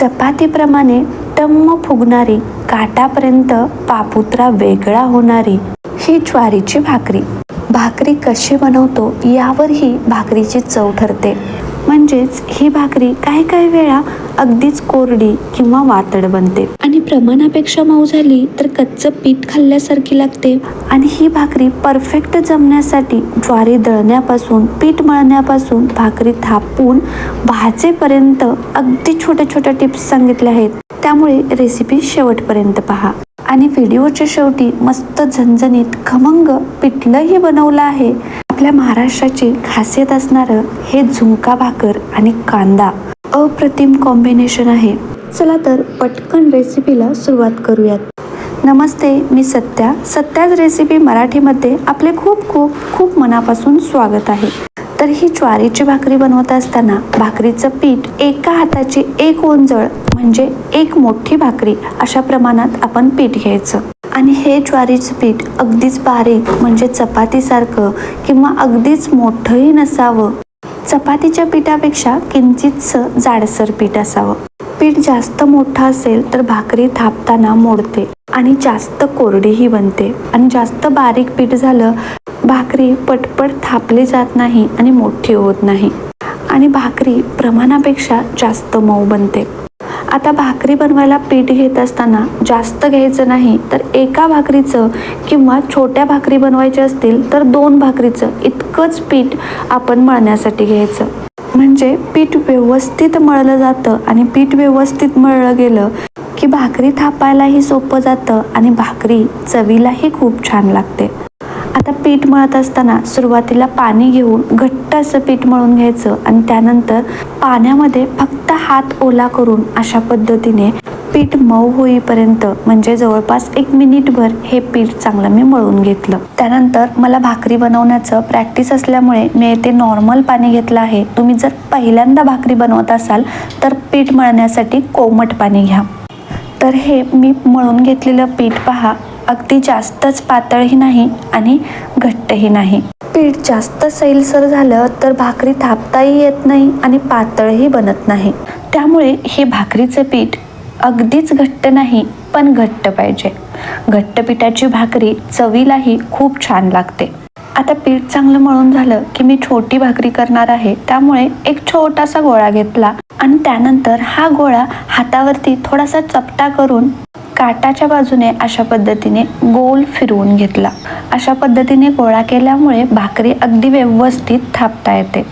चपातीप्रमाणे टम्म फुगणारी काटापर्यंत पापुत्रा वेगळा होणारी ही ज्वारीची भाकरी. भाकरी कशी बनवतो यावर ही भाकरीची चव ठरते. म्हणजेच ही भाकरी काही काही वेळा अगदीच कोरडी किंवा वातड बनते. आणि प्रमाणापेक्षा मऊ झाली तर कच्चं पीठ खाल्ल्यासारखी लागते. आणि ही भाकरी परफेक्ट जमण्यासाठी ज्वारी दळण्यापासून पीठ मळण्यापासून भाकरी थापून भाजेपर्यंत अगदी छोट्या छोट्या टिप्स सांगितल्या आहेत. त्यामुळे रेसिपी शेवटपर्यंत पहा. आणि व्हिडिओच्या शेवटी मस्त झणझणीत खमंग पिठलंही बनवलं आहे. आपल्या महाराष्ट्राची खासियत असणारं हे झुंका भाकर आणि कांदा अप्रतिम कॉम्बिनेशन आहे. चला तर पटकन रेसिपीला सुरुवात करूयात. नमस्ते मी सत्या. सत्याच रेसिपी मराठीमध्ये आपले खूप खूप खूप मनापासून स्वागत आहे. तर ही ज्वारीची भाकरी बनवत असताना भाकरीचं पीठ एका हाताची एक ओंजळ म्हणजे एक मोठी भाकरी अशा प्रमाणात आपण पीठ घ्यायचं. आणि हे ज्वारीचं पीठ अगदीच बारीक म्हणजे चपातीसारखं किंवा अगदीच मोठंही नसावं. चपातीच्या पिठापेक्षा किंचितसं जाडसर पीठ असावं. पीठ जास्त मोठं असेल तर भाकरी थापताना मोडते आणि जास्त कोरडीही बनते. आणि जास्त बारीक पीठ झालं भाकरी पटपट थापली जात नाही आणि मोठी होत नाही. आणि भाकरी प्रमाणापेक्षा जास्त मऊ बनते. आता भाकरी बनवायला पीठ घेत असताना जास्त घ्यायचं नाही तर एका भाकरीचं किंवा छोट्या भाकरी बनवायच्या असतील तर दोन भाकरीचं इतकंच पीठ आपण मळण्यासाठी घ्यायचं. म्हणजे पीठ व्यवस्थित मळलं जातं आणि पीठ व्यवस्थित मळलं गेलं की भाकरी थापायलाही सोपं जातं आणि भाकरी चवीलाही खूप छान लागते. आता पीठ मळत असताना सुरुवातीला पाणी घेऊन घट्ट असं पीठ मळून घ्यायचं आणि त्यानंतर पाण्यामध्ये फक्त हात ओला करून अशा पद्धतीने पीठ मऊ होईपर्यंत म्हणजे जवळपास एक मिनिटभर हे पीठ चांगलं मी मळून घेतलं. त्यानंतर मला भाकरी बनवण्याचं प्रॅक्टिस असल्यामुळे मी येथे नॉर्मल पाणी घेतलं आहे. तुम्ही जर पहिल्यांदा भाकरी बनवत असाल तर पीठ मळण्यासाठी कोमट पाणी घ्या. तर हे मी मळून घेतलेलं पीठ पहा. अगदी जास्तच पातळही नाही आणि घट्टही नाही. पीठ जास्त सैलसर झालं तर भाकरी थापताही येत नाही आणि पातळही बनत नाही. त्यामुळे हे भाकरीचं पीठ अगदीच घट्ट नाही पण घट्ट पाहिजे. घट्ट पिठाची भाकरी चवीलाही खूप छान लागते. आता पीठ चांगलं मळून झालं की मी छोटी भाकरी करणार आहे त्यामुळे एक छोटासा गोळा घेतला आणि त्यानंतर हा गोळा हातावरती थोडासा चपटा करून काटाच्या बाजूने अशा पद्धतीने गोल फिरवून घेतला. अशा पद्धतीने गोळा केल्यामुळे भाकरी अगदी व्यवस्थित थापता येते.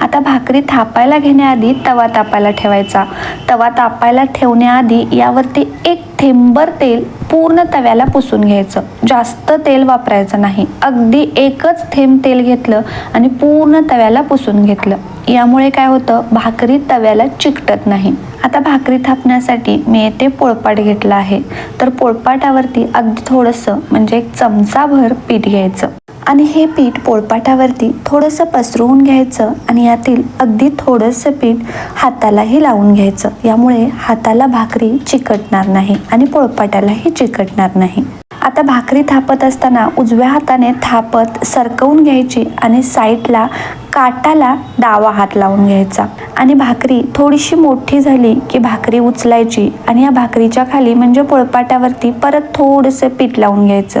आता भाकरी थापायला घेण्याआधी तवा तापायला ठेवायचा. तवा तापायला ठेवण्याआधी यावरती एक थेंबर तेल पूर्ण तव्याला पुसून घ्यायचं. जास्त तेल वापरायचं नाही. अगदी एकच थेंब तेल घेतलं आणि पूर्ण तव्याला पुसून घेतलं. यामुळे काय होतं? भाकरी तव्याला चिकटत नाही. आता भाकरी थापण्यासाठी मी येथे पोळपाट घेतला आहे. तर पोळपाटावरती अगदी थोडंसं म्हणजे एक चमचाभर पीठ घ्यायचं. आणि हे पीठ पोळपाटावरती थोडंसं पसरवून घ्यायचं आणि यातील अगदी थोडंसं पीठ हातालाही लावून घ्यायचं. यामुळे हाताला भाकरी चिकटणार नाही आणि पोळपाटालाही चिकटणार नाही. आता भाकरी थापत असताना उजव्या हाताने थापत सरकवून घ्यायची आणि साईडला काटाला डावा हात लावून घ्यायचा. आणि भाकरी थोडीशी मोठी झाली की भाकरी उचलायची आणि या भाकरीच्या खाली म्हणजे पोळपाटावरती परत थोडंसं पीठ लावून घ्यायचं.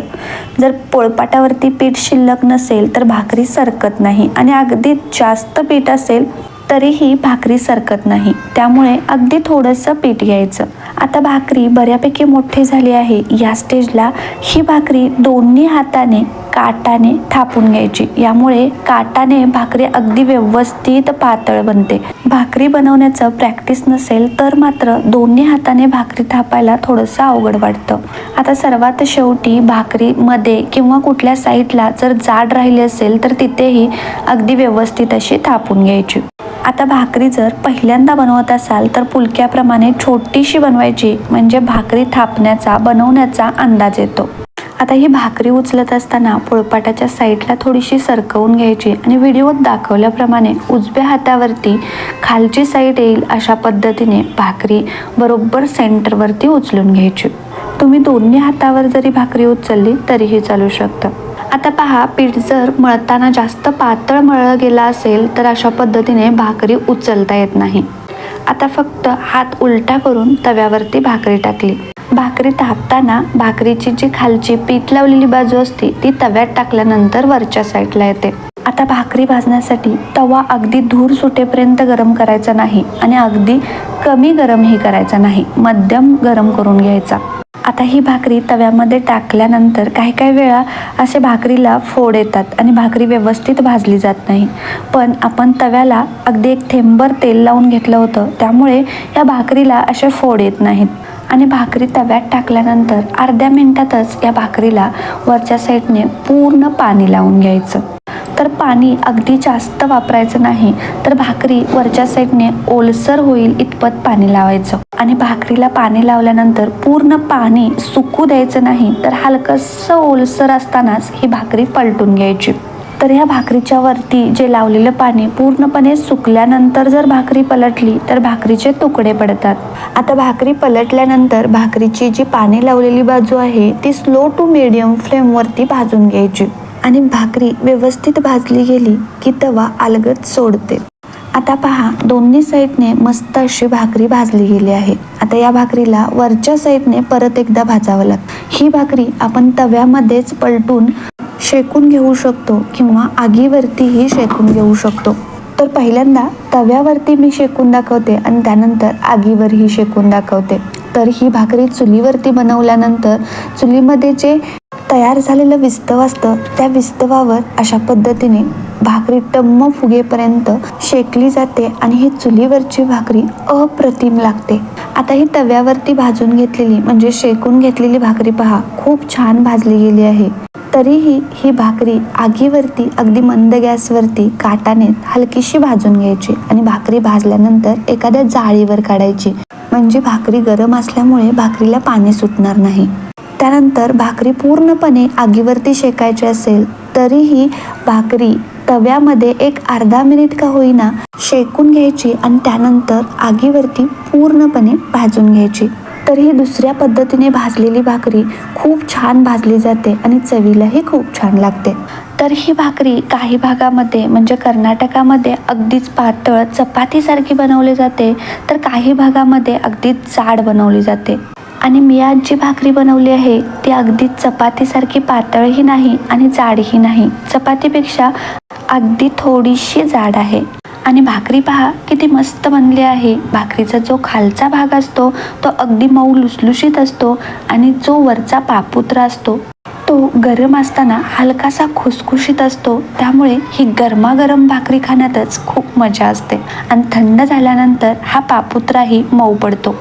जर पोळपाटावरती पीठ शिल्लक नसेल तर भाकरी सरकत नाही आणि अगदी जास्त पीठ असेल तरीही भाकरी सरकत नाही. त्यामुळे अगदी थोडंसं पीठ घ्यायचं. आता भाकरी बऱ्यापैकी मोठी झाली आहे. या स्टेजला ही भाकरी दोन्ही हाताने काटाने थापून घ्यायची. यामुळे काटाने भाकरी अगदी व्यवस्थित पातळ बनते. भाकरी बनवण्याचं प्रॅक्टिस नसेल तर मात्र दोन्ही हाताने भाकरी थापायला थोडंसं अवघड वाटतं. आता सर्वात शेवटी भाकरीमध्ये किंवा कुठल्या साईडला जर जाड राहिली असेल तर तिथेही अगदी व्यवस्थित अशी थापून घ्यायची. आता भाकरी जर पहिल्यांदा बनवत असाल तर पुलक्याप्रमाणे छोटीशी बनवायची म्हणजे भाकरी थापण्याचा बनवण्याचा अंदाज येतो. आता ही भाकरी उचलत असताना पोळपाटाच्या साईडला थोडीशी सरकवून घ्यायची आणि व्हिडिओत दाखवल्याप्रमाणे उजव्या हातावरती खालची साईड येईल अशा पद्धतीने भाकरी बरोबर सेंटरवरती उचलून घ्यायची. तुम्ही दोन्ही हातावर जरी भाकरी उचलली तरीही चालू शकतं. आता पहा पीठ जर मळताना जास्त पातळ मळलं गेलं असेल तर अशा पद्धतीने भाकरी उचलता येत नाही. आता फक्त हात उलटा करून तव्यावरती भाकरी टाकली. भाकरी तापताना भाकरीची जी खालची पीठ लावलेली बाजू असते ती तव्यात टाकल्यानंतर वरच्या साईडला येते. आता भाकरी भाजण्यासाठी तवा अगदी धूर सुटेपर्यंत गरम करायचा नाही आणि अगदी कमी गरमही करायचा नाही मध्यम गरम करून घ्यायचा. आता ही भाकरी तव्यामध्ये टाकल्यानंतर काही काही वेळा असे भाकरीला फोड येतात आणि भाकरी व्यवस्थित भाजली जात नाही. पण आपण तव्याला अगदी एक थेंबर तेल लावून घेतलं होतं त्यामुळे या भाकरीला असे फोड येत नाहीत. आणि भाकरी तव्यात टाकल्यानंतर अर्ध्या मिनटातच या भाकरीला वरच्या साईडने पूर्ण पाणी लावून घ्यायचं. तर पाणी अगदी जास्त वापरायचं नाही तर भाकरी वरच्या साईडने ओलसर होईल इतपत पाणी लावायचं. आणि भाकरीला पाणी लावल्यानंतर पूर्ण पाणी सुकू द्यायचं नाही तर हलकंसं ओलसर असतानाच ही भाकरी पलटून घ्यायची. तर ह्या भाकरीच्या वरती जे लावलेलं पाणी पूर्णपणे सुकल्यानंतर जर भाकरी पलटली तर भाकरीचे तुकडे पडतात. आता भाकरी पलटल्यानंतर भाकरीची जी पाणी लावलेली बाजू आहे ती स्लो टू मिडियम फ्लेमवरती भाजून घ्यायची. आणि भाकरी व्यवस्थित भाजली गेली की तवा अलगद सोडते. आता पहा दोन्ही साईडने मस्त अशी भाकरी भाजली गेली आहे. आता या भाकरीला वरच्या साईडने परत एकदा भाजावं लागतं ही भाकरी आपण तव्यामध्येच पलटून शेकून घेऊ शकतो किंवा आगीवरतीही शेकून घेऊ शकतो. तर पहिल्यांदा तव्यावरती मी शेकून दाखवते आणि त्यानंतर आगीवरही शेकून दाखवते. तर ही भाकरी चुलीवरती बनवल्यानंतर चुलीमध्ये जे तयार झालेलं विस्तव असतं त्या विस्तवावर अशा पद्धतीने भाकरी टम्म फुगेपर्यंत शेकली जाते आणि ही चुलीवरची भाकरी अप्रतिम लागते. आता ही तव्यावरती भाजून घेतलेली म्हणजे शेकून घेतलेली भाकरी पहा खूप छान भाजली गेली आहे. तरीही ही भाकरी आगीवरती अगदी मंद गॅसवरती काटाने हलकीशी भाजून घ्यायची आणि भाकरी भाजल्यानंतर एखाद्या जाळीवर काढायची. म्हणजे भाकरी गरम असल्यामुळे भाकरीला पाणी सुटणार नाही. त्यानंतर भाकरी पूर्णपणे आगीवरती शेकायची असेल तरीही भाकरी तव्यामध्ये एक अर्धा मिनिट का होईना शेकून घ्यायची आणि त्यानंतर आगीवरती पूर्णपणे भाजून घ्यायची. तर ही दुसऱ्या पद्धतीने भाजलेली भाकरी खूप छान भाजली जाते आणि चवीलाही खूप छान लागते. तर ही भाकरी काही भागामध्ये म्हणजे कर्नाटकामध्ये अगदीच पातळ चपातीसारखी बनवली जाते तर काही भागामध्ये अगदीच जाड बनवली जाते. आणि मी आज जी भाकरी बनवली आहे ती अगदी चपातीसारखी पातळही नाही आणि जाडही नाही. चपातीपेक्षा अगदी थोडीशी जाड आहे. आणि भाकरी पहा किती मस्त बनली आहे. भाकरीचा जो खालचा भाग असतो तो अगदी मऊ लुसलुशीत असतो आणि जो वरचा पापुत्रा असतो तो गरम असताना हलकासा खुसखुशीत असतो. त्यामुळे ही गरमागरम भाकरी खाण्यातच खूप मजा असते. आणि थंड झाल्यानंतर हा पापुत्राही मऊ पडतो.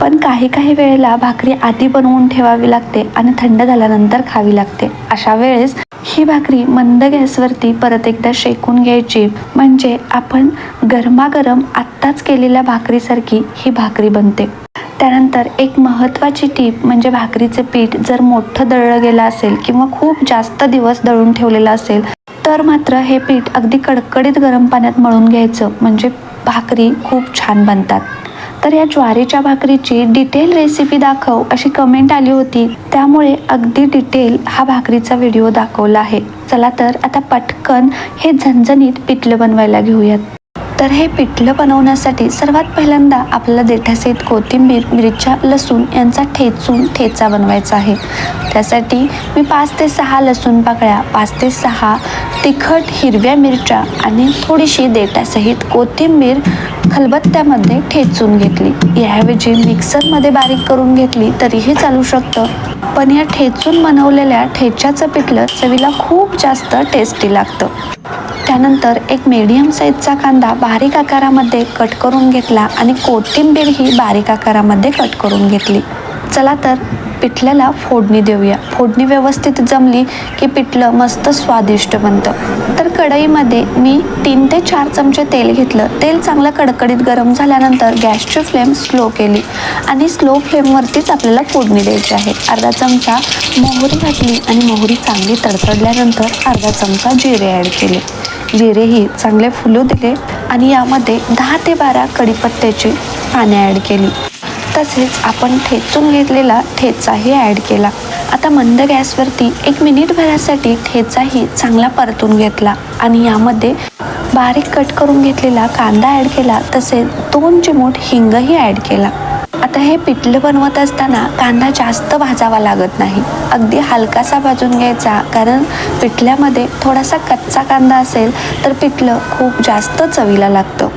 पण काही काही वेळेला भाकरी आधी बनवून ठेवावी लागते आणि थंड झाल्यानंतर खावी लागते. अशा वेळेस ही भाकरी मंद गॅसवरती परत एकदा शेकून घ्यायची. म्हणजे आपण गरमागरम आत्ताच केलेल्या भाकरीसारखी ही भाकरी बनते. त्यानंतर एक महत्त्वाची टीप म्हणजे भाकरीचे पीठ जर मोठं दळलं गेलं असेल किंवा खूप जास्त दिवस दळून ठेवलेलं असेल तर मात्र हे पीठ अगदी कडकडीत गरम पाण्यात मळून घ्यायचं. म्हणजे भाकरी खूप छान बनतात. तर या ज्वारीच्या भाकरीची डिटेल रेसिपी दाखव अशी कमेंट आली होती. त्यामुळे अगदी डिटेल हा भाकरीचा व्हिडिओ दाखवला आहे. चला तर आता पटकन हे झणझणीत पिठलं बनवायला घेऊयात. तर हे पिठलं बनवण्यासाठी सर्वात पहिल्यांदा आपल्याला देठासहित कोथिंबीर मिरच्या लसूण यांचा ठेचून ठेचा बनवायचा आहे. त्यासाठी मी पाच ते सहा लसूण पाकळ्या पाच ते सहा तिखट हिरव्या मिरच्या आणि थोडीशी देठासहित कोथिंबीर खलबत्त्यामध्ये ठेचून घेतली. याऐवजी मिक्सरमध्ये बारीक करून घेतली तरीही चालू शकतं. पण या ठेचून बनवलेल्या ठेच्याचं पिठलं चवीला खूप जास्त टेस्टी लागतं. त्यानंतर एक मीडियम साईजचा कांदा बारीक आकारामध्ये कट करून घेतला आणि कोथिंबीर ही बारीक आकारामध्ये कट करून घेतली. चला तर पिठल्याला फोडणी देऊया. फोडणी व्यवस्थित जमली की पिठलं मस्त स्वादिष्ट बनतं. तर कढईमध्ये मी तीन ते चार चमचे तेल घेतलं. तेल चांगलं कडकडीत गरम झाल्यानंतर गॅसची फ्लेम स्लो केली आणि स्लो फ्लेमवरतीच आपल्याला फोडणी द्यायची आहे. अर्धा चमचा मोहरी घातली आणि मोहरी चांगली तडतडल्यानंतर अर्धा चमचा जिरे ॲड केले. जिरेही चांगले फुलू दिले आणि यामध्ये दहा ते बारा कढीपत्त्याची पाने ॲड केली. तसेच आपण ठेचून घेतलेला ठेचाही ॲड केला. आता मंद गॅसवरती एक मिनिट भरासाठी ठेचाही चांगला परतून घेतला आणि यामध्ये बारीक कट करून घेतलेला कांदा ॲड केला तसेच दोन चिमूट हिंगही ॲड केला. आता हे पिठलं बनवत असताना कांदा जास्त भाजावा लागत नाही. अगदी हलकासा भाजून घ्यायचा कारण पिठल्यामध्ये थोडासा कच्चा कांदा असेल तर पिठलं खूप जास्त चवीला लागतं.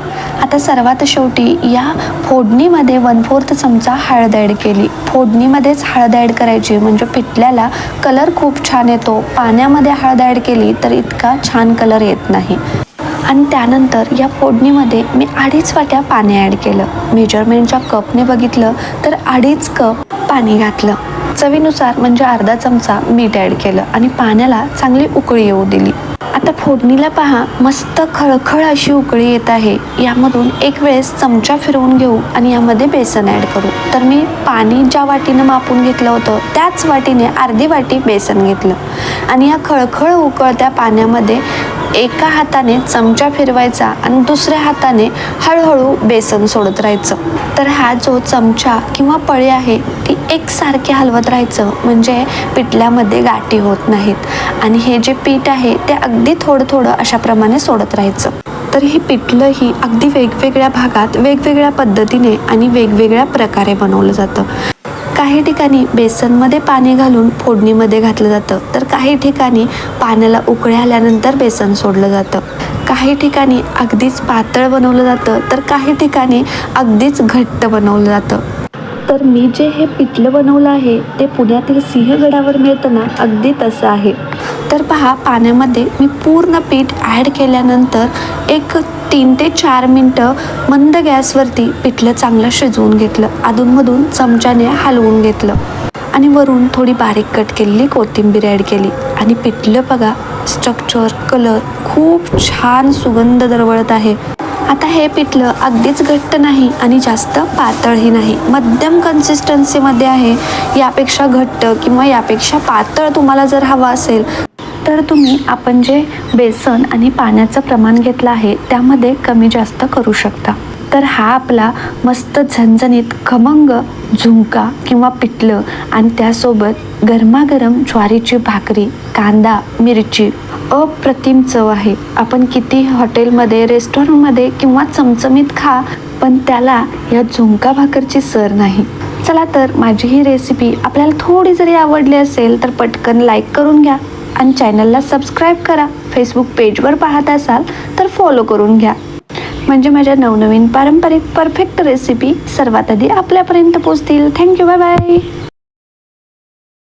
आता सर्वात शेवटी या फोडणीमध्ये वन फोर्थ चमचा हळद ॲड केली. फोडणीमध्येच हळद ॲड करायची म्हणजे पिठल्याला कलर खूप छान येतो. पाण्यामध्ये हळद ॲड केली तर इतका छान कलर येत नाही. आणि त्यानंतर या फोडणीमध्ये मी अडीच वाट्या पाणी ॲड केलं. मेजरमेंटच्या कपने बघितलं तर अडीच कप पाणी घातलं. चवीनुसार म्हणजे अर्धा चमचा मीठ ॲड केलं आणि पाण्याला चांगली उकळी येऊ दिली. आता फोडणीला पहा मस्त खळखळ अशी उकळी येत आहे. यामधून एक वेळेस चमचा फिरवून घेऊ आणि यामध्ये बेसन ॲड करू. तर मी पाणी ज्या वाटीनं मापून घेतलं होतं त्याच वाटीने अर्धी वाटी बेसन घेतलं. आणि या खळखळ उकळत्या पाण्यामध्ये एका हाताने चमचा फिरवायचा आणि दुसऱ्या हाताने हळूहळू बेसन सोडत राहायचं. तर हा जो चमचा किंवा पळी आहे ती एकसारखी हलवत राहायचं. म्हणजे पिठल्यामध्ये गाठी होत नाहीत. आणि हे जे पीठ आहे ते अगदी थोडं थोडं अशाप्रमाणे सोडत राहायचं. तर हे पिठलं ही अगदी वेगवेगळ्या भागात वेगवेगळ्या पद्धतीने आणि वेगवेगळ्या प्रकारे बनवलं जातं. काही ठिकाणी बेसनमध्ये पाणी घालून फोडणीमध्ये घातलं जातं. तर काही ठिकाणी पाण्याला उकळी आल्यानंतर बेसन सोडलं जातं. काही ठिकाणी अगदीच पातळ बनवलं जातं. तर काही ठिकाणी अगदीच घट्ट बनवलं जातं. तर मी जे हे पिठलं बनवलं आहे ते पुण्यातील सिंहगडावर मिळतं ना अगदी तसं आहे. तर पहा पाण्यामध्ये मी पूर्ण पीठ ॲड केल्यानंतर एक तीन ते चार मिनटं मंद गॅसवरती पिठलं चांगलं शिजवून घेतलं. अधूनमधून चमच्याने हलवून घेतलं. आणि वरून थोडी बारीक कट केलेली कोथिंबीर ॲड केली. आणि पिठलं बघा स्ट्रक्चर कलर खूप छान सुगंध दरवळत आहे. आता हे पिठलं अगदीच घट्ट नाही आणि जास्त पातळही नाही. मध्यम कन्सिस्टन्सीमध्ये आहे. यापेक्षा घट्ट किंवा यापेक्षा पातळ तुम्हाला जर हवा असेल तर तुम्ही आपण जे बेसन आणि पाण्याचं प्रमाण घेतलं आहे त्यामध्ये कमी जास्त करू शकता. तर हा आपला मस्त झणझणीत खमंग झुंका किंवा पिठलं आणि त्यासोबत गरमागरम ज्वारीची भाकरी कांदा मिरची. अप्रतिम चव आहे. आपण किती हॉटेलमध्ये रेस्टॉरंटमध्ये किंवा चमचमीत खा पण त्याला या झुंका भाकरची सर नाही. चला तर माझी ही रेसिपी आपल्याला थोडी जरी आवडली असेल तर पटकन लाईक करून घ्या. आणि चॅनलला सबस्क्राईब करा. फेसबुक पेजवर पाहत असाल तर फॉलो करून घ्या. म्हणजे माझ्या नवनवीन पारंपरिक परफेक्ट रेसिपी सर्वात आधी आपल्यापर्यंत पोचतील थँक्यू बाय बाय